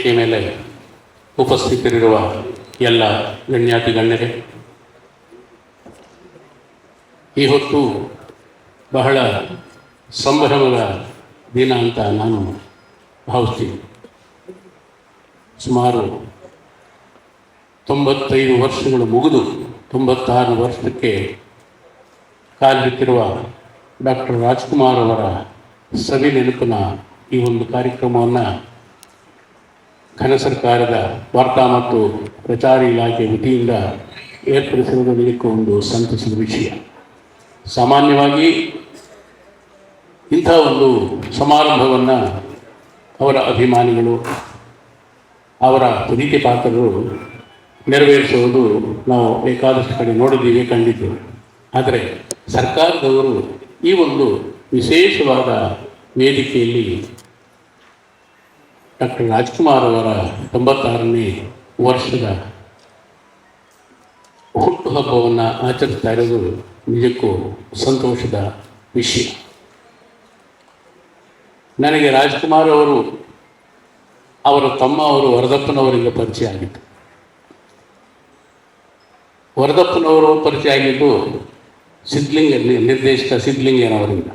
ವೇದಿಕೆ ಮೇಲೆ ಉಪಸ್ಥಿತರಿರುವ ಎಲ್ಲ ಗಣ್ಯಾತಿ ಗಣ್ಯರೇ, ಈ ಹೊತ್ತು ಬಹಳ ಸಂಭ್ರಮದ ದಿನ ಅಂತ ನಾನು ಭಾವಿಸ್ತೀನಿ. ಸುಮಾರು ತೊಂಬತ್ತೈದು ವರ್ಷಗಳು ಮುಗಿದು ತೊಂಬತ್ತಾರು ವರ್ಷಕ್ಕೆ ಕಾಲಿಟ್ಟಿರುವ ಡಾಕ್ಟರ್ ರಾಜ್ಕುಮಾರ್ ಅವರ ಸವಿ ನೆನಪಿನ ಈ ಒಂದು ಕಾರ್ಯಕ್ರಮವನ್ನು ಘನ ಸರ್ಕಾರದ ವಾರ್ತಾ ಮತ್ತು ಪ್ರಚಾರ ಇಲಾಖೆ ವತಿಯಿಂದ ಏರ್ಪಡಿಸಿರುವುದು ನಿಜಕ್ಕೂ ಒಂದು ಸಂತಸದ ವಿಷಯ. ಸಾಮಾನ್ಯವಾಗಿ ಇಂಥ ಒಂದು ಸಮಾರಂಭವನ್ನು ಅವರ ಅಭಿಮಾನಿಗಳು, ಅವರ ಪ್ರೀತಿ ಪಾತ್ರರು ನೆರವೇರಿಸುವುದು ನಾವು ಬೇಕಾದಷ್ಟು ಕಡೆ ನೋಡಿದ್ದೀವಿ ಕಂಡಿದ್ದು ಆದರೆ ಸರ್ಕಾರದವರು ಈ ಒಂದು ವಿಶೇಷವಾದ ವೇದಿಕೆಯಲ್ಲಿ ಡಾಕ್ಟರ್ ರಾಜ್ಕುಮಾರ್ ಅವರ ತೊಂಬತ್ತಾರನೇ ವರ್ಷದ ಹುಟ್ಟುಹಬ್ಬವನ್ನು ಆಚರಿಸ್ತಾ ಇರೋದು ನಿಜಕ್ಕೂ ಸಂತೋಷದ ವಿಷಯ. ನನಗೆ ರಾಜ್ಕುಮಾರ್ ಅವರು, ಅವರ ತಮ್ಮ ಅವರು ವರದಪ್ಪನವರಿಂದ ಪರಿಚಯ ಆಗಿತ್ತು ವರದಪ್ಪನವರು ಪರಿಚಯ ಆಗಿದ್ದು ಸಿದ್ಲಿಂಗ ನಿರ್ದೇಶಕ ಸಿದ್ಲಿಂಗಯ್ಯನವರಿಂದ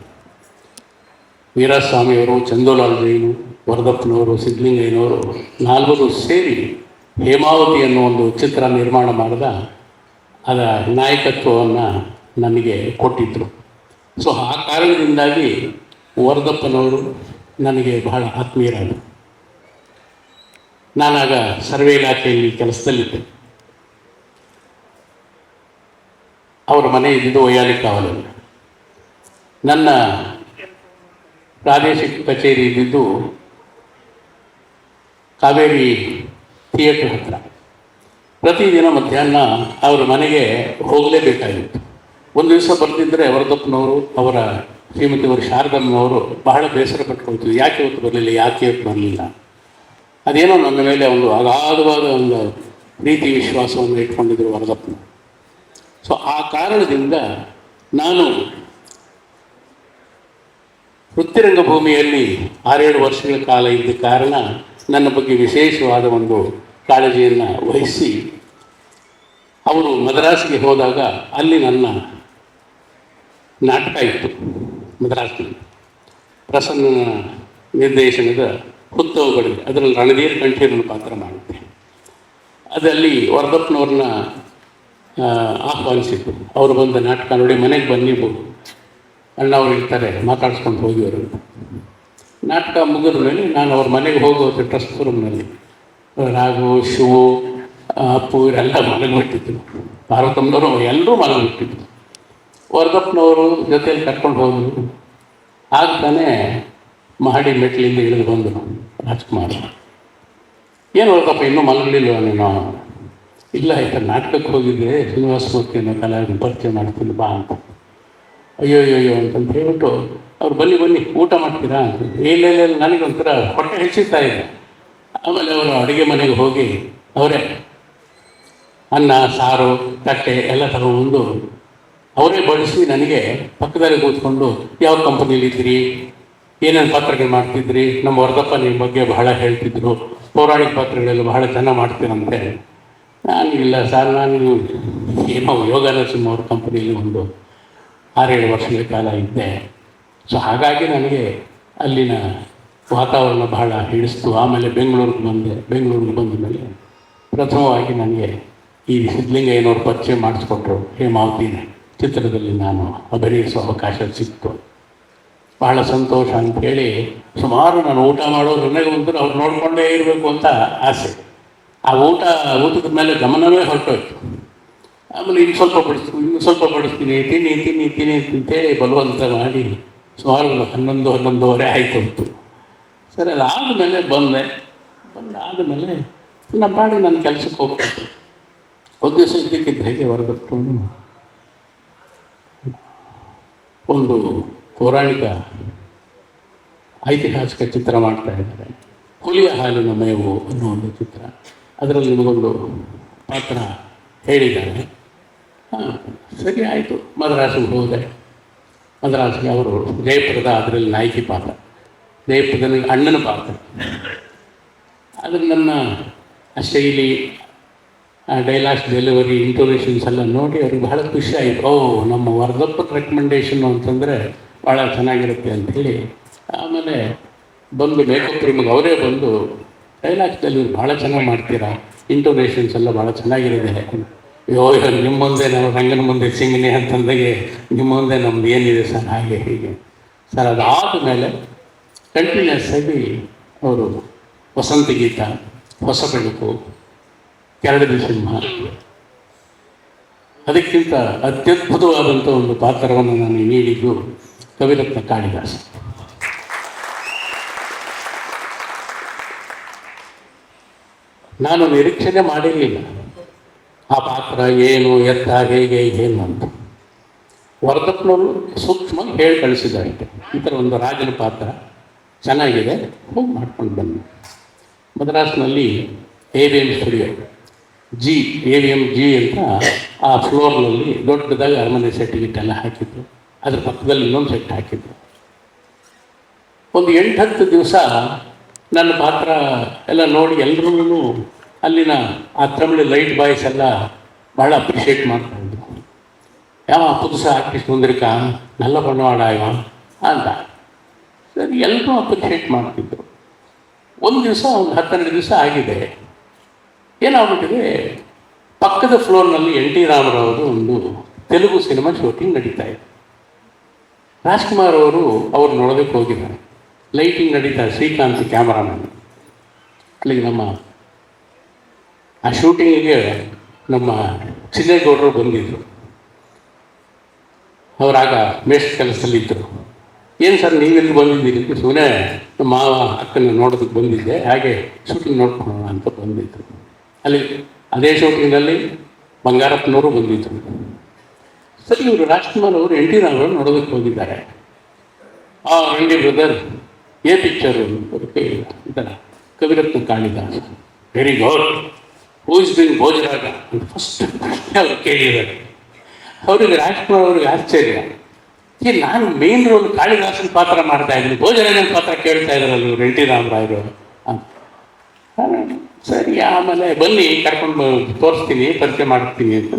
ವೀರಸ್ವಾಮಿಯವರು, ಚಂದೋಲಾಲ್ ಜೈನು ವರದಪ್ಪನವರು ಸಿದ್ಲಿಂಗಯ್ಯನವರು ನಾಲ್ವರು ಸೇರಿ ಹೇಮಾವತಿ ಅನ್ನೋ ಒಂದು ಚಿತ್ರ ನಿರ್ಮಾಣ ಮಾಡಿದ, ಅದರ ನಾಯಕತ್ವವನ್ನು ನಮಗೆ ಕೊಟ್ಟಿದ್ದರು ಸೊ ಆ ಕಾರಣದಿಂದಾಗಿ ವರದಪ್ಪನವರು ನನಗೆ ಬಹಳ ಆತ್ಮೀಯರಾದರು. ನಾನಾಗ ಸರ್ವೆ ಇಲಾಖೆಯಲ್ಲಿ ಕೆಲಸದಲ್ಲಿದ್ದೆ. ಅವರ ಮನೆ ಇದ್ದಿದ್ದು ಒಯ್ಯಾಲಿ ಕಾವಲಲ್ಲಿ. ನನ್ನ ಪ್ರಾದೇಶಿಕ ಕಚೇರಿ ಇದ್ದಿದ್ದು ಕಾವೇರಿ ಥಿಯೇಟರ್ ಹತ್ರ. ಪ್ರತಿದಿನ ಮಧ್ಯಾಹ್ನ ಅವರ ಮನೆಗೆ ಹೋಗಲೇಬೇಕಾಗಿತ್ತು. ಒಂದು ದಿವಸ ಬರ್ತಿದ್ದರೆ ವರದಪ್ಪನವರು, ಅವರ ಶ್ರೀಮತಿಯವರು ಶಾರದಮ್ಮನವರು ಬಹಳ ಬೇಸರ ಪಟ್ಕೊಳ್ತಿದ್ರು. ಯಾಕೆ ಇವತ್ತು ಬರಲಿಲ್ಲ, ಯಾಕೆ ಇವತ್ತು ಬರಲಿಲ್ಲ? ಅದೇನೋ ನನ್ನ ಮೇಲೆ ಒಂದು ಅಗಾಧವಾದ ಒಂದು ಪ್ರೀತಿ, ವಿಶ್ವಾಸವನ್ನು ಇಟ್ಕೊಂಡಿದ್ದರು ವರದಪ್ಪನ ಸೊ ಆ ಕಾರಣದಿಂದ ನಾನು ವೃತ್ತಿರಂಗ ಭೂಮಿಯಲ್ಲಿ ಆರೇಳು ವರ್ಷಗಳ ಕಾಲ ಇದ್ದ ಕಾರಣ ನನ್ನ ಬಗ್ಗೆ ವಿಶೇಷವಾದ ಒಂದು ಕಾಳಜಿಯನ್ನು ವಹಿಸಿ ಅವರು ಮದ್ರಾಸ್ಗೆ ಹೋದಾಗ ಅಲ್ಲಿ ನನ್ನ ನಾಟಕ ಇತ್ತು ಮದ್ರಾಸ್ನಲ್ಲಿ. ಪ್ರಸನ್ನ ನಿರ್ದೇಶನದ ಹುತ್ತವುಗಳಿದೆ ಅದರಲ್ಲಿ ರಣಧೀರ್ ಕಂಠೀರನ ಪಾತ್ರ ಮಾಡುತ್ತೆ ಅದಲ್ಲಿ ವರದಪ್ಪನವ್ರನ್ನ ಆಹ್ವಾನಿಸಿದ್ದು. ಅವರು ಬಂದ ನಾಟಕ ನೋಡಿ ಮನೆಗೆ ಬನ್ನಿ ಅಣ್ಣ ಅಣ್ಣವ್ರು ಇರ್ತಾರೆ, ಮಾತಾಡ್ಸ್ಕೊಂಡು ಹೋಗಿ ಅವರು. ನಾಟಕ ಮುಗಿದ ಮೇಲೆ ನಾನು ಅವ್ರ ಮನೆಗೆ ಹೋಗೋದು ಟ್ರಸ್ಟ್ ರೂಮ್ನಲ್ಲಿ ರಾಘು, ಶಿವು ಅಪ್ಪು ಇವರೆಲ್ಲ ಮಲಗಿಬಿಟ್ಟಿದ್ರು. ಪಾರ್ವತಮ್ಮನವರು ಎಲ್ಲರೂ ಮಲಗಿಬಿಟ್ಟಿದ್ರು. ವರದಪ್ಪನವರು ಜೊತೆಯಲ್ಲಿ ಕರ್ಕೊಂಡು ಹೋದರು. ಆಗ ತಾನೇ ಮಹಡಿ ಮೆಟ್ಲಿಂದ ಇಳಿದು ಬಂದರು ರಾಜ್ಕುಮಾರ್. ಏನು ವರದಪ್ಪ, ಇನ್ನೂ ಮಲಗಲಿಲ್ಲ ನೀನು? ಇಲ್ಲ ಆಯ್ತಾ ನಾಟಕಕ್ಕೆ ಹೋಗಿದ್ದೆ ಶ್ರೀನಿವಾಸ ಮೂರ್ತಿ ಅನ್ನೋ ಕಲಾವಿದನ ಪರಿಚಯ ಮಾಡ್ತೀನಿ ಬಾ ಅಂತ. ಅಯ್ಯೋ ಅಯ್ಯೋ ಅಯ್ಯೋ ಅಂತಂತ ಹೇಳ್ಬಿಟ್ಟು ಅವ್ರು ಬನ್ನಿ ಬನ್ನಿ, ಊಟ ಮಾಡ್ತೀರಾ? ಎಲ್ಲೆಲ್ಲೆಲ್ಲ ನನಗೊಂಥರ ಹೊಟ್ಟೆ ಹೆಚ್ಚಿಸ್ತಾ ಇದೆ. ಆಮೇಲೆ ಅವರು ಅಡುಗೆ ಮನೆಗೆ ಹೋಗಿ ಅವರೇ ಅನ್ನ, ಸಾರು, ತಟ್ಟೆ ಎಲ್ಲ ತಗೊಂಡು ಅವರೇ ಬಳಸಿ ನನಗೆ ಪಕ್ಕದಲ್ಲಿ ಕೂತ್ಕೊಂಡು, ಯಾವ ಕಂಪನಿಲಿ ಇದ್ರಿ ಏನೇನು ಪಾತ್ರಗಳು ಮಾಡ್ತಿದ್ರಿ? ನಮ್ಮ ವರದಪ್ಪ ನಿಮ್ಮ ಬಗ್ಗೆ ಬಹಳ ಹೇಳ್ತಿದ್ರು. ಪೌರಾಣಿಕ ಪಾತ್ರಗಳೆಲ್ಲ ಬಹಳ ಚೆನ್ನಾಗಿ ಮಾಡ್ತೀರಂತೆ. ನಾನು ಇಲ್ಲ ಸರ್, ನಾನು ಏನೋ ಯೋಗ ನರಸಿಂಹ ಅವ್ರ ಕಂಪನಿಯಲ್ಲಿ ಒಂದು ಆರೇಳು ವರ್ಷಗಳ ಕಾಲ ಇದ್ದೆ. ಸೊ ಹಾಗಾಗಿ ನನಗೆ ಅಲ್ಲಿನ ವಾತಾವರಣ ಬಹಳ ಹಿಡಿಸ್ತು. ಆಮೇಲೆ ಬೆಂಗಳೂರಿಗೆ ಬಂದೆ. ಬೆಂಗಳೂರಿಗೆ ಬಂದ ಮೇಲೆ ಪ್ರಥಮವಾಗಿ ನನಗೆ ಈ ಸಿದ್ಧಲಿಂಗಯ್ಯನವ್ರ ಪರಿಚಯ ಮಾಡಿಸ್ಕೊಟ್ರು ಹೇಮಾವತಿನ. ಚಿತ್ರದಲ್ಲಿ ನಾನು ಅಭಿನಯಿಸುವ ಅವಕಾಶ ಸಿಕ್ತು. ಬಹಳ ಸಂತೋಷ ಅಂತೇಳಿ ಸುಮಾರು ನಾನು ಊಟ ನನಗೆ ಒಂದರೂ ಅವ್ರು ನೋಡಿಕೊಂಡೇ ಇರಬೇಕು ಅಂತ ಆಸೆ. ಆ ಊಟ ಊಟದ ಮೇಲೆ ಗಮನವೇ ಹೊರಟೋಯ್ತು. ಆಮೇಲೆ ಇನ್ನು ಸ್ವಲ್ಪ ಬಡಿಸ್ತೀನಿ, ಇನ್ನು ಸ್ವಲ್ಪ ಬಡಿಸ್ತೀನಿ, ತಿನ್ನಿ ತಿನ್ನಿ ತಿನ್ನಿ ಅಂತೇಳಿ ಬಲವಂತ ಮಾಡಿ ಸುಮಾರು ಒಂದು ಹನ್ನೊಂದು, ಹನ್ನೊಂದುವರೆ ಆಯಿತು ಉಂಟು ಸರಿ, ಅದಾದಮೇಲೆ ಬಂದೆ. ಬಂದಾದಮೇಲೆ ನಮ್ಮ ಪಾಡಿ ನನ್ನ ಕೆಲಸಕ್ಕೆ ಹೋಗ್ಬೇಕು ಒಂದು ದಿವಸ ಇದ್ದಕ್ಕಿದ್ದ ಹೇಗೆ ಹೊರಗಟ್ಟು ಒಂದು ಪೌರಾಣಿಕ ಐತಿಹಾಸಿಕ ಚಿತ್ರ ಮಾಡ್ತಾ ಇದ್ದಾರೆ. ಹುಲಿಯ ಹಾಲಿನ ಮೇವು ಅನ್ನೋ ಒಂದು ಚಿತ್ರ. ಅದರಲ್ಲಿ ನಿಮಗೊಂದು ಪಾತ್ರ ಹೇಳಿದ್ದಾರೆ. ಹಾಂ, ಸರಿ, ಆಯಿತು. ಮದ್ರಾಸಿಗೆ ಹೋದೆ. ಮದ್ರಾಸಿಗೆ ಅವರು ಜಯಪುರದ ಅದರಲ್ಲಿ ನಾಯಕಿ ಪಾತ್ರ. ಜಯಪ್ರದನಿಗೆ ಅಣ್ಣನ ಪಾತ್ರ. ಆದರೆ ನನ್ನ ಶೈಲಿ ಡೈಲಾಗ್ಸ್ ಡೆಲಿವರಿ ಇಂಟೋನೇಷನ್ಸ್ ಎಲ್ಲ ನೋಡಿ ಅವ್ರಿಗೆ ಬಹಳ ಖುಷಿ ಆಯಿತು. ಓ, ನಮ್ಮ ವರ್ಧಪ್ಪ ರೆಕಮೆಂಡೇಶನ್ನು ಅಂತಂದರೆ ಭಾಳ ಚೆನ್ನಾಗಿರುತ್ತೆ ಅಂಥೇಳಿ. ಆಮೇಲೆ ಬಂದು ಮೇಕಪ್ ರೂಮಿಗೆ ಅವರೇ ಬಂದು ಡೈಲಾಗ್ಸ್ ಡೆಲಿವರಿ ಭಾಳ ಚೆನ್ನಾಗಿ ಮಾಡ್ತೀರಾ? ಇಂಟೋನೇಷನ್ಸ್ ಎಲ್ಲ ಭಾಳ ಚೆನ್ನಾಗಿರುತ್ತೆ. ಅಯ್ಯೋ ನಿಮ್ಮ ಮುಂದೆ ನಾನು ರಂಗನ ಮುಂದೆ ಸಿಂಗಿನಿ ಅಂತಂದಾಗೆ ನಿಮ್ಮ ಮುಂದೆ ನಮ್ದು ಏನಿದೆ ಸರ್, ಹಾಗೆ, ಹೀಗೆ. ಸರ್ ಅದಾದ ಮೇಲೆ ಕಂಟಿನ್ಯೂಸ್ ಆಗಿ ಅವರು ವಸಂತ ಗೀತ, ಹೊಸ ಬೆಳಕು ಕೆರಡು ಸಿಂಹ. ಅದಕ್ಕಿಂತ ಅತ್ಯದ್ಭುತವಾದಂಥ ಒಂದು ಪಾತ್ರವನ್ನು ನಾನು ನೀಡಿದ್ದು ಕವಿರತ್ನ ಕಾಳಿದಾಸ. ನಾನು ನಿರೀಕ್ಷಣೆ ಮಾಡಿರಲಿಲ್ಲ. ಆ ಪಾತ್ರ ಏನು, ಎತ್ತ ಹೇಗೆ ಏನು ಅಂತ. ವರದಪ್ಪನವರು ಸೂಕ್ಷ್ಮ ಹೇಳಿ ಕಳಿಸಿದ್ದಾರೆ. ಈ ಥರ ಒಂದು ರಾಜನ ಪಾತ್ರ ಚೆನ್ನಾಗಿದೆ. ಹೋಗಿ ಮಾಡ್ಕೊಂಡು ಬನ್ನಿ. ಮದ್ರಾಸ್ನಲ್ಲಿ A V M studio G A V M G ಅಂತ ಆ ಫ್ಲೋರ್ನಲ್ಲಿ ದೊಡ್ಡದಾಗಿ ಅರಮನೆ ಸೆಟ್ ಗಿಟ್ಟೆಲ್ಲ ಹಾಕಿದ್ರು. ಅದ್ರ ಪಕ್ಕದಲ್ಲಿ ಇನ್ನೊಂದು ಸೆಟ್ ಹಾಕಿದ್ರು. ಒಂದು ಎಂಟು ಹತ್ತು ದಿವಸ ನನ್ನ ಪಾತ್ರ ಎಲ್ಲ ನೋಡಿ ಎಲ್ಲರೂ ಅಲ್ಲಿನ ಆ ತಮಿಳು ಲೈಟ್ ಬಾಯ್ಸ್ ಎಲ್ಲ ಬಹಳ ಅಪ್ರಿಷಿಯೇಟ್ ಮಾಡ್ತಾ ಇದ್ರು. ಯಾವ ಪುದುಸ ಆರ್ಟಿಸ್ಟ್ ಬಂದಿರಕ ನಲ್ಲ ಬಂಡವಾಳ ಇವ ಅಂತ. ಸರಿ ಎಲ್ಲರೂ ಅಪ್ರಿಷಿಯೇಟ್ ಮಾಡ್ತಿದ್ರು. ಒಂದು ದಿವಸ, ಒಂದು ಹತ್ತೆರಡು ದಿವಸ ಆಗಿದೆ. ಏನಾಗ್ಬಿಟ್ಟಿದೆ? ಪಕ್ಕದ ಫ್ಲೋರ್ನಲ್ಲಿ ಎನ್ ಟಿ ರಾಮರವರು ಒಂದು ತೆಲುಗು ಸಿನಿಮಾ ಶೂಟಿಂಗ್ ನಡೀತಾ ಇದೆ. ರಾಜ್ಕುಮಾರ್ ಅವರು ಅವ್ರು ನೋಡೋದಕ್ಕೆ ಹೋಗಿದ್ದಾರೆ. ಲೈಟಿಂಗ್ ನಡೀತಾರೆ ಶ್ರೀಕಾಂತ್ ಕ್ಯಾಮ್ರಾಮನ್. ಅಲ್ಲಿಗೆ ನಮ್ಮ ಆ ಶೂಟಿಂಗಿಗೆ ನಮ್ಮ ಚಿನ್ನೇಗೌಡರು ಬಂದಿದ್ದರು ಅವರಾಗ ಮೇಷ್ಟ್ ಕೆಲಸದಲ್ಲಿದ್ದರು. ಏನು ಸರ್ ನೀವೆಲ್ಲಿ ಬಂದಿದ್ದೀರಿ? ಅಂತ ಸುಮ್ಮನೆ ನಮ್ಮ ಮಾವ ಅಕ್ಕನ ನೋಡೋದಕ್ಕೆ ಬಂದಿದ್ದೆ. ಹಾಗೆ ಶೂಟಿಂಗ್ ನೋಡ್ಕೊಳ್ಳೋಣ ಅಂತ ಬಂದಿದ್ದರು ಅಲ್ಲಿ ಅದೇ ಶೂಟಿಂಗಲ್ಲಿ ಬಂಗಾರಪ್ಪನವರು ಬಂದಿದ್ದರು ಸರಿ, ಇವರು ರಾಜ್ಕುಮಾರ್ ಅವರು, ಎನ್ ಟಿ ರಾಮರಾವ್ ನೋಡೋದಕ್ಕೆ ಹೋಗಿದ್ದಾರೆ ಆ ರಂಡಿ ಬ್ರದರ್, ಏ ಪಿಕ್ಚರು ಅದಕ್ಕೆ ಇದರ Kaviratna very good who is been ಭೋಜರಾಗ first ಅವ್ರು ಕೇಳಿದ್ದಾರೆ. ಅವರಿಗೆ ರಾಜ್ಕುಮಾರ್ ಅವ್ರಿಗೆ ಆಶ್ಚರ್ಯ. ಈ ನಾನು ಮೇನ್ ರೋಲ್ ಕಾಳಿದಾಸನ ಪಾತ್ರ ಮಾಡ್ತಾ ಇದ್ದೀನಿ. ಭೋಜರಾಜನ ಪಾತ್ರ ಕೇಳ್ತಾ ಇದ್ದಾರಲ್ಲ ಇವ್ರು, ಎನ್ ಟಿ ಸರಿ, ಆಮೇಲೆ ಬನ್ನಿ, ಕರ್ಕೊಂಡು ತೋರಿಸ್ತೀನಿ, ಪರಿಚಯ ಮಾಡ್ತೀನಿ ಅಂತ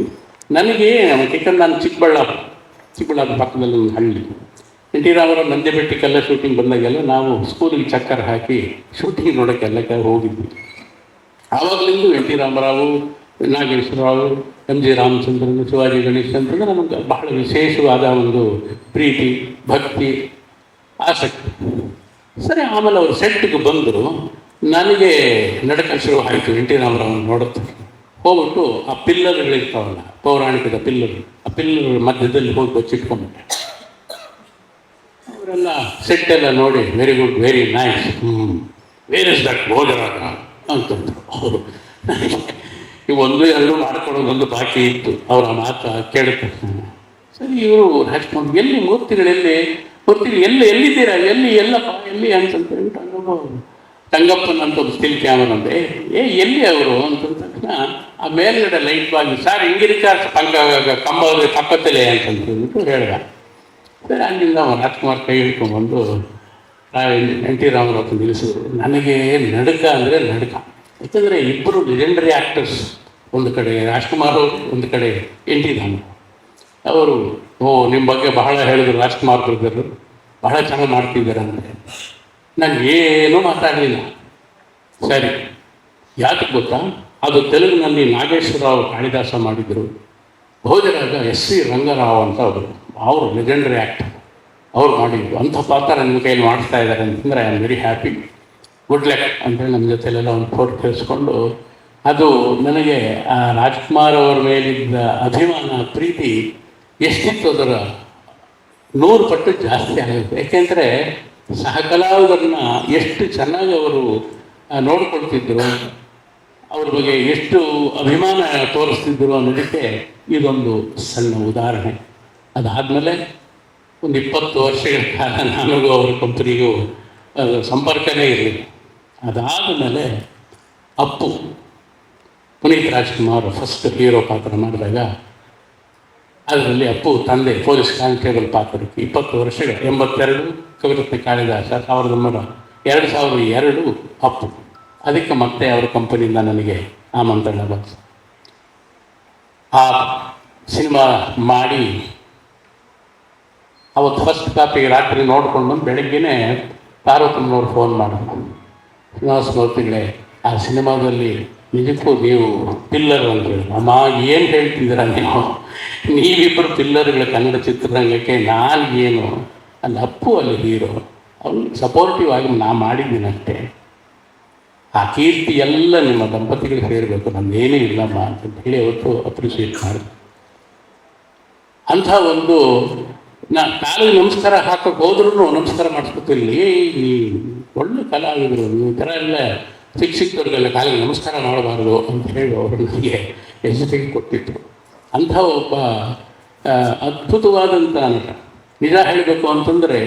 ನನಗೆ ಯಾಕಂದ್ರೆ ನಾನು ಚಿಕ್ಕಬಳ್ಳಾಪುರ ಚಿಕ್ಕಬಳ್ಳಾಪುರ ಪಕ್ಕದಲ್ಲಿ ಒಂದು ಹಳ್ಳಿ. ಎನ್ ಟಿ ರಾಮರಾವ್ ನಂದಿಬೆಟ್ಟಕ್ಕೆಲ್ಲ ಶೂಟಿಂಗ್ ಬಂದಾಗೆಲ್ಲ ನಾವು ಸ್ಕೂಲಿಗೆ ಚಕ್ಕರ್ ಹಾಕಿ ಶೂಟಿಂಗ್ ನೋಡೋಕ್ಕೆಲ್ಲ ಹೋಗಿದ್ವಿ. ಆವಾಗಲಿಂದ N T Ramarao Nageswararao M G Ramachandran, Shivaji Ganesh ಅಂತಂದ್ರೆ ನಮಗೆ ಬಹಳ ವಿಶೇಷವಾದ ಒಂದು ಪ್ರೀತಿ, ಭಕ್ತಿ, ಆಸಕ್ತಿ. ಸರಿ, ಆಮೇಲೆ ಅವರು ಸೆಟ್ಗೆ ಬಂದರು. ನನಗೆ ನಡಕ ಶುರು ಆಯಿತು ಎನ್ ಟಿ ರಾಮರಾವ್ ನೋಡುತ್ತೆ ಹೋಗ್ಬಿಟ್ಟು ಆ ಪಿಲ್ಲರ್ಗಳಿರ್ತಾವಲ್ಲ ಪೌರಾಣಿಕದ ಪಿಲ್ಲರ್ ಆ ಪಿಲ್ಲರ್ ಮಧ್ಯದಲ್ಲಿ ಹೋಗಿ ಬಚ್ಚಿಟ್ಕೊಂಡ್ಬಿಟ್ಟೆ ಅವರೆಲ್ಲ ಸೆಟ್ ಎಲ್ಲ ನೋಡಿ ವೆರಿ ಗುಡ್ ವೆರಿ ನೈಸ್ ಹ್ಞೂ ವೇರ್ ದಟ್ ಅಂತಂದ್ರು. ಅವರು ಈ ಎರಡು ಮಾಡ್ಕೊಳ್ಳೋದು ಒಂದು ಬಾಕಿ ಇತ್ತು. ಅವರ ಮಾತು ಕೇಳುತ್ತೆ ಸರಿ, ಇವರು ರಾಜ್ಕುಮಾರ್, ಎಲ್ಲಿ ಮೂರ್ತಿಗಳೆಲ್ಲಿ ಮೂರ್ತಿಗಳು ಎಲ್ಲಿ, ಎಲ್ಲಿದ್ದೀರಾ? ಎಲ್ಲಿ, ಎಲ್ಲಪ್ಪ, ಎಲ್ಲಿ ಅಂತಂತ ಹೇಳ್ಬಿಟ್ಟು ತಂಗಪ್ಪನ ಅಂತ ಒಂದು ಸ್ಟಿಲ್ ಕ್ಯಾಮರಾ ಅಂತ ಏ, ಎಲ್ಲಿ ಅವರು? ಅಂತಂದ ತಕ್ಷಣ ಆ ಮೇಲ್ಗಡೆ ಲೈಟ್ ಬಾಗಿ, ಸರ್ ಹಿಂಗಿರಿಕ ಪಂಗ ಕಂಬದ ಪಕ್ಕದಲ್ಲೇ ಅಂತಂತ ಹೇಳ್ಬಿಟ್ಟು ಹೇಳ್ದ. ಸರಿ, ಅಲ್ಲಿಂದ ರಾಜ್ಕುಮಾರ್ ಕೈ ಹಿಡ್ಕೊಂಡ್ಬಂದು ಎನ್ ಟಿ ರಾಮರಾವ್ ನಿಲ್ಲಿಸಿದ್ರು. ನನಗೆ ನಡುಕ ಅಂದರೆ ನಡುಕ. ಯಾಕಂದರೆ ಇಬ್ಬರು ಲೆಜೆಂಡರಿ ಆ್ಯಕ್ಟರ್ಸ್ ಒಂದು ಕಡೆ ರಾಜ್ಕುಮಾರ್ ಅವರು, ಒಂದು ಕಡೆ ಎನ್ ಟಿ ರಾಮರಾವ್ ಅವರು. ಓ ನಿಮ್ಮ ಬಗ್ಗೆ ಬಹಳ ಹೇಳಿದ್ರು ರಾಜ್ಕುಮಾರ್ ಬ್ರದರು. ಬಹಳ ಚೆನ್ನಾಗಿ ಮಾಡ್ತಿದ್ದಾರೆ ಅಂದರೆ. ನಾನು ಏನೂ ಮಾತಾಡಲಿಲ್ಲ. ಸರಿ. ಯಾಕೆ ಗೊತ್ತಾ? ಅದು ತೆಲುಗಿನಲ್ಲಿ ನಾಗೇಶ್ವರರಾವ್ ಕಾಳಿದಾಸ ಮಾಡಿದರು. ಭೋಜರಾಗ ಎಸ್ ಸಿ ರಂಗರಾವ್ ಅಂತ ಅವರು. ಅವರು ಲೆಜೆಂಡರಿ ಆ್ಯಕ್ಟರ್ ಅವ್ರು ಮಾಡಿದ್ದು. ಅಂಥ ಪಾತ್ರ ನನ್ನ ಕೈಯಲ್ಲಿ ಮಾಡಿಸ್ತಾ ಇದ್ದಾರೆ ಅಂತಂದರೆ I am very happy good luck ಅಂತೇಳಿ ನಮ್ಮ ಜೊತೆಲೆಲ್ಲ ಒಂದು ಫೋಟೋ ತೆಗೆಸ್ಕೊಂಡು ಅದು ನನಗೆ ಆ ರಾಜ್ಕುಮಾರ್ ಅವರ ಮೇಲಿದ್ದ ಅಭಿಮಾನ, ಪ್ರೀತಿ ಎಷ್ಟಿತ್ತು ಅದರ? ನೂರು ಪಟ್ಟು ಜಾಸ್ತಿ ಆಗುತ್ತೆ. ಯಾಕೆಂದರೆ ಸಹ ಕಲಾವಿದರನ್ನ ಎಷ್ಟು ಚೆನ್ನಾಗಿ ಅವರು ನೋಡ್ಕೊಳ್ತಿದ್ರು, ಅವ್ರ ಬಗ್ಗೆ ಎಷ್ಟು ಅಭಿಮಾನ ತೋರಿಸ್ತಿದ್ರು ಅನ್ನೋದಕ್ಕೆ ಇದೊಂದು ಸಣ್ಣ ಉದಾಹರಣೆ. ಅದಾದಮೇಲೆ ಒಂದು ಇಪ್ಪತ್ತು ವರ್ಷಗಳ ಕಾಲ ನನಗೂ ಅವ್ರ ಕಂಪ್ನಿಗೂ ಸಂಪರ್ಕನೇ ಇರಲಿಲ್ಲ. ಅದಾದ ಮೇಲೆ ಅಪ್ಪು, ಪುನೀತ್ ರಾಜ್ಕುಮಾರ್ ಫಸ್ಟ್ ಹೀರೋ ಪಾತ್ರ ಮಾಡಿದಾಗ, ಅದರಲ್ಲಿ ಅಪ್ಪು ತಂದೆ ಪೊಲೀಸ್ ಕಾನ್ಸ್ಟೇಬಲ್ ಪಾತ್ರಕ್ಕೆ ಇಪ್ಪತ್ತು ವರ್ಷಗಳು, ಎಂಬತ್ತೆರಡು ಕವಿರತ್ನ ಕಾಳಿದಾಸ, ಸಾವಿರದ ಒಂಬೈನೂರ ಎರಡು ಸಾವಿರದ ಎರಡು ಅಪ್ಪು. ಅದಕ್ಕೆ ಮತ್ತೆ ಅವರ ಕಂಪನಿಯಿಂದ ನನಗೆ ಆಮಂತ್ರಣ ಬಂತು. ಆ ಸಿನಿಮಾ ಮಾಡಿ ಅವತ್ತು ಫಸ್ಟ್ ಕಾಪಿಗೆ ರಾತ್ರಿ ನೋಡ್ಕೊಂಡು ಬೆಳಗ್ಗೆನೇ ಪಾರ್ವತಮ್ಮನವ್ರು ಫೋನ್ ಮಾಡೋದು ಶ್ರೀನಿವಾಸ ಮೂರ್ತಿಗಳೇ, ಆ ಸಿನಿಮಾದಲ್ಲಿ ನಿಜಕ್ಕೂ ನೀವು ಪಿಲ್ಲರ್ ಅಂತ ಹೇಳಿ. ಅಮ್ಮ, ಏನು ಹೇಳ್ತಿದ್ದೀರ ನೀವು? ನೀವಿಬ್ಬರು ಪಿಲ್ಲರ್ಗಳ ಕನ್ನಡ ಚಿತ್ರರಂಗಕ್ಕೆ ನಾನು ಏನು ಅಲ್ಲಿ ಅಪ್ಪು ಅಲ್ಲಿ ಹೀರೋ ಅವ್ನು ಸಪೋರ್ಟಿವ್ ಆಗಿ ನಾ ಮಾಡಿದ್ದೀನಂತೆ ಆ ಕೀರ್ತಿ ಎಲ್ಲ ನಿಮ್ಮ ದಂಪತಿಗಳಿಗೆ ಸೇರಬೇಕು. ನಮ್ದೇನೂ ಇಲ್ಲಮ್ಮ ಅಂತ ಹೇಳಿ ಅವತ್ತು ಅಪ್ರಿಷಿಯೇಟ್ ಮಾಡಿದೆ ಅಂಥ ಒಂದು ನಾ ಕಾಲಿಗೆ ನಮಸ್ಕಾರ ಹಾಕಕ್ಕೆ ಹೋದ್ರೂ ನಮಸ್ಕಾರ ಮಾಡಿಸ್ಕೊತಿರ್ಲಿ ಈ ಒಳ್ಳೆ ಕಲಾವಿದರು, ಈ ಥರ ಎಲ್ಲ ಸಿಕ್ಕ ಕಾಲಿಗೆ ನಮಸ್ಕಾರ ಮಾಡಬಾರ್ದು ಅಂತ ಹೇಳಿ ಅವರು ನನಗೆ ಎಚ್ಚರಿಕೆ ಕೊಟ್ಟಿತ್ತು ಅಂಥ ಒಬ್ಬ ಅದ್ಭುತವಾದಂಥ ನಟ. ನಿಜ ಹೇಳಬೇಕು ಅಂತಂದರೆ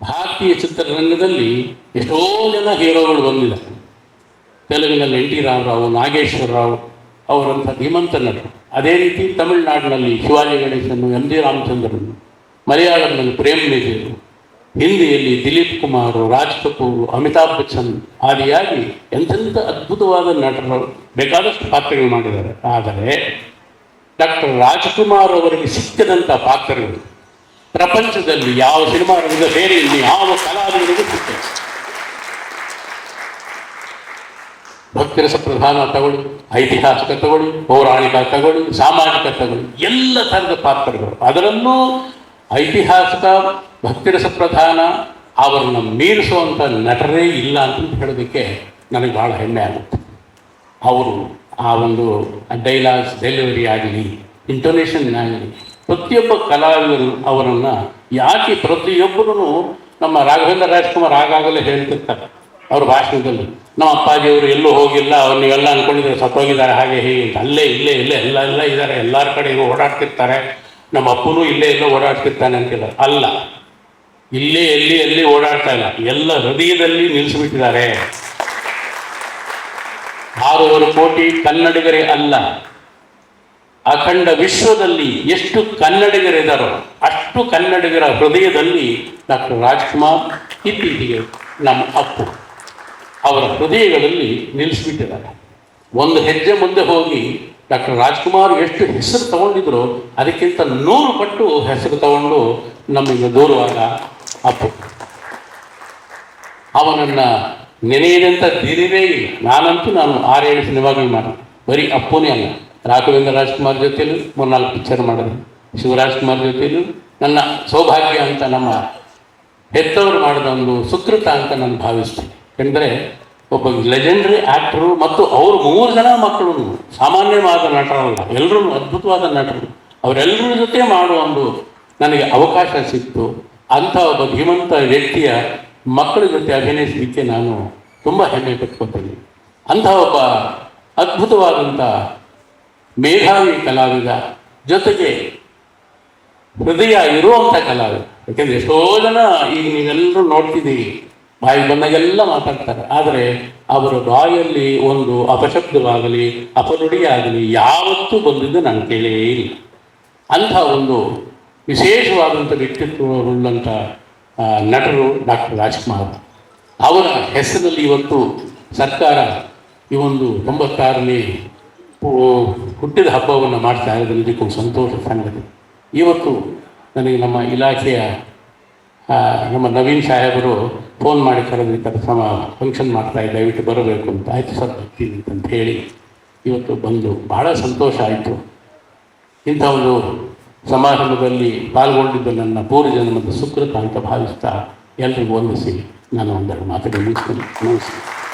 ಭಾರತೀಯ ಚಿತ್ರರಂಗದಲ್ಲಿ ಎಷ್ಟೋ ಜನ ಹೀರೋಗಳು ಬಂದಿದ್ದಾರೆ ತೆಲುಗಿನಲ್ಲಿ ಎನ್ ಟಿ ರಾಮರಾವ್, ನಾಗೇಶ್ವರ ರಾವ್ ಅವರಂಥ ಧೀಮಂತ ನಟರು ಅದೇ ರೀತಿ ತಮಿಳುನಾಡಿನಲ್ಲಿ ಶಿವಾಜಿ ಗಣೇಶನ್ನು ಎಂ ಜಿ ರಾಮಚಂದ್ರನ್. ಮಲಯಾಳಂನಲ್ಲಿ ಪ್ರೇಮ್ ನಿಧಿ ಹಿಂದಿಯಲ್ಲಿ ದಿಲೀಪ್ ಕುಮಾರ್, ರಾಜ್ ಕಪೂರ್, ಅಮಿತಾಬ್ ಬಚ್ಚನ್ ಆದಿಯಾಗಿ ಎಂತೆಂಥ ಅದ್ಭುತವಾದ ನಟರು ಬೇಕಾದಷ್ಟು ಪಾತ್ರಗಳು ಮಾಡಿದ್ದಾರೆ. ಆದರೆ ಡಾಕ್ಟರ್ ರಾಜ್ಕುಮಾರ್ ಅವರಿಗೆ ಸಿಕ್ಕದಂಥ ಪಾತ್ರಗಳು ಪ್ರಪಂಚದಲ್ಲಿ ಯಾವ ಸಿನಿಮಾ ರಂಗದ ಬೇರೆ ಇಲ್ಲಿ ಯಾವ ಕಲಾವಿದರಿಗೂ ಸಿಕ್ಕ ಭಕ್ತಿರಸ ಪ್ರಧಾನ ತಗೊಳ್ಳಿ, ಐತಿಹಾಸಿಕ ತಗೊಳ್ಳಿ, ಪೌರಾಣಿಕ ತಗೊಳ್ಳಿ, ಸಾಮಾಜಿಕ ತಗೊಳ್ಳಿ, ಎಲ್ಲ ಥರದ ಪಾತ್ರಗಳು. ಅದರಲ್ಲೂ ಐತಿಹಾಸಿಕ ಭಕ್ತಿರಸ ಪ್ರಧಾನ ಅವರನ್ನು ಮೀರಿಸುವಂಥ ನಟರೇ ಇಲ್ಲ ಅಂತ ಹೇಳೋದಕ್ಕೆ ನನಗೆ ಭಾಳ ಹೆಮ್ಮೆ ಆಗುತ್ತೆ. ಅವರು ಆ ಒಂದು ಡೈಲಾಗ್ಸ್ ಡೆಲಿವರಿ ಆಗಲಿ, ಇಂಟೊನೇಷನ್ ಆಗಲಿ, ಪ್ರತಿಯೊಬ್ಬ ಕಲಾವಿದರು ಅವರನ್ನು ಯಾಕೆ ಪ್ರತಿಯೊಬ್ಬರೂ ನಮ್ಮ ರಾಘವೇಂದ್ರ ರಾಜ್ಕುಮಾರ್ ಆಗಾಗಲೇ ಹೇಳ್ತಿರ್ತಾರೆ. ಅವ್ರ ಭಾಷಣದಲ್ಲಿ, ನಮ್ಮ ಅಪ್ಪಾಜಿಯವರು ಎಲ್ಲೂ ಹೋಗಿಲ್ಲ ಅವ್ರು ನೀವೆಲ್ಲ ಅಂದ್ಕೊಂಡಿದ್ದಾರೆ, ಸತ್ತೋಗಿದ್ದಾರೆ, ಹಾಗೆ ಹೀಗೆ ಅಲ್ಲೇ, ಇಲ್ಲೇ ಇಲ್ಲೇ, ಎಲ್ಲ ಎಲ್ಲ ಇದ್ದಾರೆ, ಎಲ್ಲರ ಕಡೆ ಓಡಾಡ್ತಿರ್ತಾರೆ. ನಮ್ಮ ಅಪ್ಪನೂ ಇಲ್ಲೇ ಎಲ್ಲೋ ಓಡಾಡ್ತಿರ್ತಾನೆ ಅಂತಿಲ್ಲ. ಅಲ್ಲ, ಇಲ್ಲೇ, ಎಲ್ಲಿ ಎಲ್ಲಿ ಓಡಾಡ್ತಾ ಇಲ್ಲ. ಎಲ್ಲ ಹೃದಯದಲ್ಲಿ ನಿಲ್ಲಿಸಿಬಿಟ್ಟಿದ್ದಾರೆ. ಆರೂವರೆ ಕೋಟಿ ಕನ್ನಡಿಗರೇ ಅಲ್ಲ, ಅಖಂಡ ವಿಶ್ವದಲ್ಲಿ ಎಷ್ಟು ಕನ್ನಡಿಗರಿದ್ದಾರೋ ಅಷ್ಟು ಕನ್ನಡಿಗರ ಹೃದಯದಲ್ಲಿ ಡಾಕ್ಟರ್ ರಾಜ್ಕುಮಾರ್ ಇತ್ತೀಚೆಗೆ ನಮ್ಮ ಅಪ್ಪು ಅವರ ಹೃದಯಗಳಲ್ಲಿ ನಿಲ್ಲಿಸಿಬಿಟ್ಟಿದ್ದಾರೆ. ಒಂದು ಹೆಜ್ಜೆ ಮುಂದೆ ಹೋಗಿ ಡಾಕ್ಟರ್ ರಾಜ್ಕುಮಾರ್ ಎಷ್ಟು ಹೆಸರು ತಗೊಂಡಿದ್ರು ಅದಕ್ಕಿಂತ ನೂರು ಪಟ್ಟು ಹೆಸರು ತಗೊಂಡು ನಮಗೆ ದೂರುವಾಗ ಅಪ್ಪು. ಅವನನ್ನ ನೆನೆಯದಂತ ದಿನವೇ ಇಲ್ಲ. ನಾನಂತೂ ನಾನು ಆರೇಳು ಸಿನಿಮಾಗಳು ಮಾಡಿದೆ. ಬರೀ ಅಪ್ಪನೇ ಅಲ್ಲ. ರಾಘವೇಂದ್ರ ರಾಜ್ಕುಮಾರ್ ಜೊತೆಲೂ ಮೂರ್ನಾಲ್ಕು ಪಿಕ್ಚರ್ ಮಾಡಿದೆ. ಶಿವರಾಜ್ ಕುಮಾರ್ ನನ್ನ ಸೌಭಾಗ್ಯ ಅಂತ ನಮ್ಮ ಹೆತ್ತವರು ಮಾಡಿದ ಒಂದು ಸುಕೃತ ಅಂತ ನಾನು ಭಾವಿಸ್ತೀನಿ. ಯಾಕೆಂದರೆ ಒಬ್ಬ ಲೆಜೆಂಡ್ರಿ ಆ್ಯಕ್ಟ್ರು ಮತ್ತು ಅವರು ಮೂರು ಜನ ಮಕ್ಕಳು ಸಾಮಾನ್ಯವಾದ ನಟರಲ್ಲ ಎಲ್ಲರೂ ಅದ್ಭುತವಾದ ನಟರು. ಅವರೆಲ್ಲರ ಜೊತೆ ಮಾಡುವ ಒಂದು ನನಗೆ ಅವಕಾಶ ಸಿಕ್ತು. ಅಂಥ ಒಬ್ಬ ಧೀಮಂತ ವ್ಯಕ್ತಿಯ ಮಕ್ಕಳ ಜೊತೆ ಅಭಿನಯಿಸಲಿಕ್ಕೆ ನಾನು ತುಂಬ ಹೆಮ್ಮೆ ಪಟ್ಕೊತೀನಿ ಅಂಥ ಒಬ್ಬ ಅದ್ಭುತವಾದಂಥ ಮೇಧಾವಿ ಕಲಾವಿದ ಜೊತೆಗೆ ಹೃದಯ ಇರುವಂಥ ಕಲಾವಿದ. ಯಾಕೆಂದರೆ ಎಷ್ಟೋ ಜನ ಈಗ ನೀವೆಲ್ಲರೂ ನೋಡ್ತಿದ್ದೀರಿ ಬಾಯಿ ಬಂದಾಗೆಲ್ಲ ಮಾತಾಡ್ತಾರೆ. ಆದರೆ ಅವರ ಬಾಯಲ್ಲಿ ಒಂದು ಅಪಶಬ್ದವಾಗಲಿ, ಅಪನುಡಿಯಾಗಲಿ ಯಾವತ್ತೂ ಬಂದಿದ್ದು ನಾನು ಕೇಳೇ ಇಲ್ಲ. ಅಂಥ ಒಂದು ವಿಶೇಷವಾದಂಥ ವ್ಯಕ್ತಿತ್ವವುಳ್ಳಂಥ ನಟರು ಡಾಕ್ಟರ್ ರಾಜ್ಕುಮಾರ್ ಅವರ ಹೆಸರಲ್ಲಿ ಇವತ್ತು ಸರ್ಕಾರ ಈ ಒಂದು ತೊಂಬತ್ತಾರನೇ ಹುಟ್ಟಿದ ಹಬ್ಬವನ್ನು ಮಾಡ್ತಾ ಇರೋದು ನಿಜಕ್ಕೂ ಸಂತೋಷ ಸಂಗತಿ ಇವತ್ತು ನನಗೆ ನಮ್ಮ ಇಲಾಖೆಯ ನಮ್ಮ ನವೀನ್ ಸಾಹೇಬರು ಫೋನ್ ಮಾಡಿ ಕರೆದು ಥರ ಸಮ ಫಂಕ್ಷನ್ ಮಾಡ್ತಾ ಇದ್ದ ದಯವಿಟ್ಟು ಬರಬೇಕು ಅಂತ. ಆಯ್ತು ಸರ್, ಬರ್ತೀನಿ ಅಂತ ಹೇಳಿ ಇವತ್ತು ಬಂದು ಬಹಳ ಸಂತೋಷ ಆಯಿತು. ಇಂಥ ಒಂದು ಸಮಾರಂಭದಲ್ಲಿ ಪಾಲ್ಗೊಂಡಿದ್ದ ನನ್ನ ಪೂರ್ವ ಜನ್ಮದ ಸುಕೃತ ಅಂತ ಭಾವಿಸ್ತಾ ಎಲ್ರಿಗೂ ವಂದಿಸಿ ನಾನು ಒಂದೆರಡು ಮಾತುಗಳು ಮುಗಿಸ್ತೀನಿ. ನಮಸ್ಕಾರ